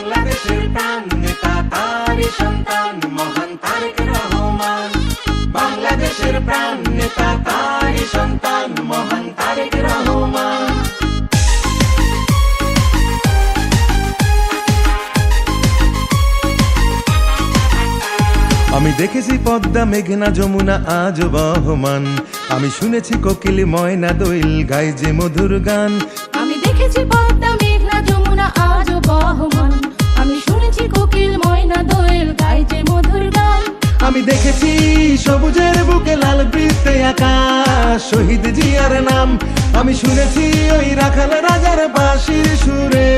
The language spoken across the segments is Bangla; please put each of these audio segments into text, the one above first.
বাংলাদেশের প্রাণ নেতা তারই সন্তান মহান তারেক রহমান। বাংলাদেশের প্রাণ নেতা তারই সন্তান মহান তারেক রহমান। আমি দেখেছি পদ্মা মেঘনা যমুনা আজ বহমান। আমি শুনেছি কোকিল ময়না দোইল গাই যে মধুর গান। আমি দেখেছি পদ্মা মেঘনা যমুনা আজ বহমান। আমি দেখেছি সবুজের বুকে লাল বৃত্তে আকাশ, শহীদ জিয়ার নাম। আমি শুনেছি ওই রাখাল রাজার বাঁশির সুরে।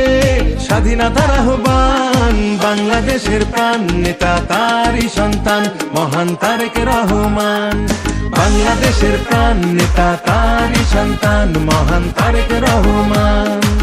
স্বাধীনতার আহ্বান, বাংলাদেশের প্রাণ, নেতা তারই সন্তান, মহান তারেক রহমান। বাংলাদেশের প্রাণ, নেতা তারই সন্তান, মহান তারেক রহমান।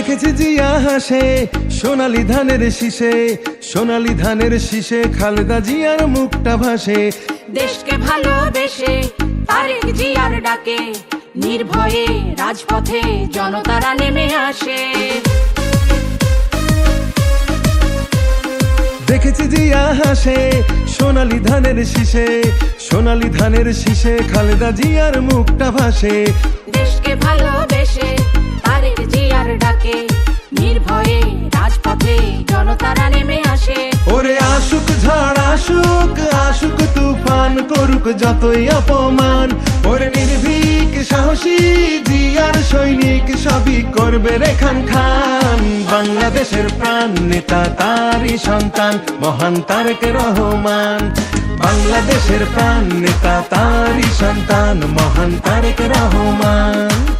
দেখেছি জিয়া হাসে সোনালি ধানের শীষে সোনালি ধানের শীষে খালেদা জিয়ার মুখটা ভাসে। দেশকে ভালোবেসে তারেক জিয়ার ডাকে নির্ভয়ে রাজপথে জনতারা নেমে আসে। দেখেছি জিয়া হাসে সোনালি ধানের শীষে সোনালি ধানের শীষে খালেদা জিয়ার মুখটা ভাসে। দেশকে ভালোবেসে ঝড় আশুক আশুক তুফান করুক যতই অপমান। ওরে নির্ভীক সাহসী জিয়ার সৈনিক সবই করবে রেখান খান। বাংলাদেশের প্রাণ নেতা তারই সন্তান, মহান তারেক রহমান। বাংলাদেশের প্রাণ নেতা তারই সন্তান, মহান তারেক রহমান।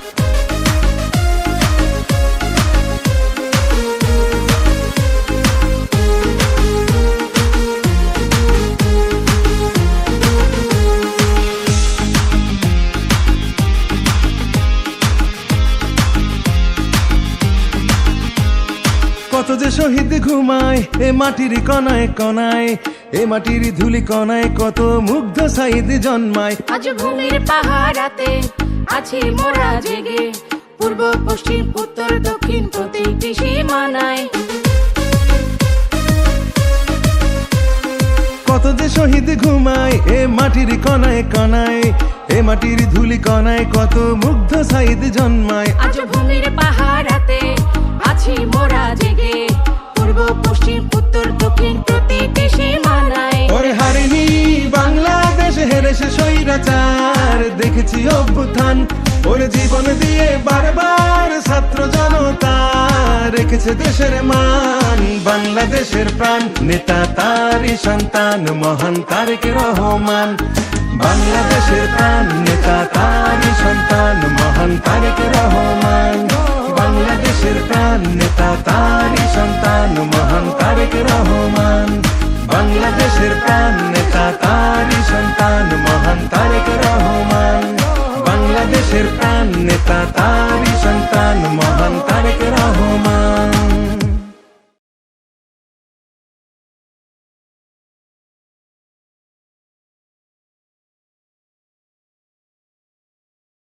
যে শহীদ ঘুমায় এ মাটির কনায় কনায় এ মাটির ধুলি কনায় কত মুগ্ধ সাইদ জন্মায়। আজ ভূমির পাহারাতে আছি মোরা জেগে পূর্ব পশ্চিম উত্তর দক্ষিণ প্রতিটি সীমানায়। কত যে শহীদ ঘুমায় এ মাটির কনায় কনায় এ মাটির ধুলি কনায় কত মুগ্ধ সাইদ জন্মায়। অভ্যুত্থান। ওরে জীবন দিয়ে বারবার ছাত্র জনতা রেখেছে দেশের মান, বাংলাদেশের প্রাণ। নেতা তারই সন্তান, মহান তারেক রহমান। বাংলাদেশের প্রাণ, নেতা তারই সন্তান, মহান তারেক রহমান। বাংলাদেশের প্রাণ, নেতা তারই সন্তান, মহান তারেক রহমান। বাংলাদেশের প্রাণ, নেতা তারই সন্তান, মহান তারেক রহমান। বাংলাদেশের প্রাণ নেতা তারই সন্তান মহান তারেক রহমান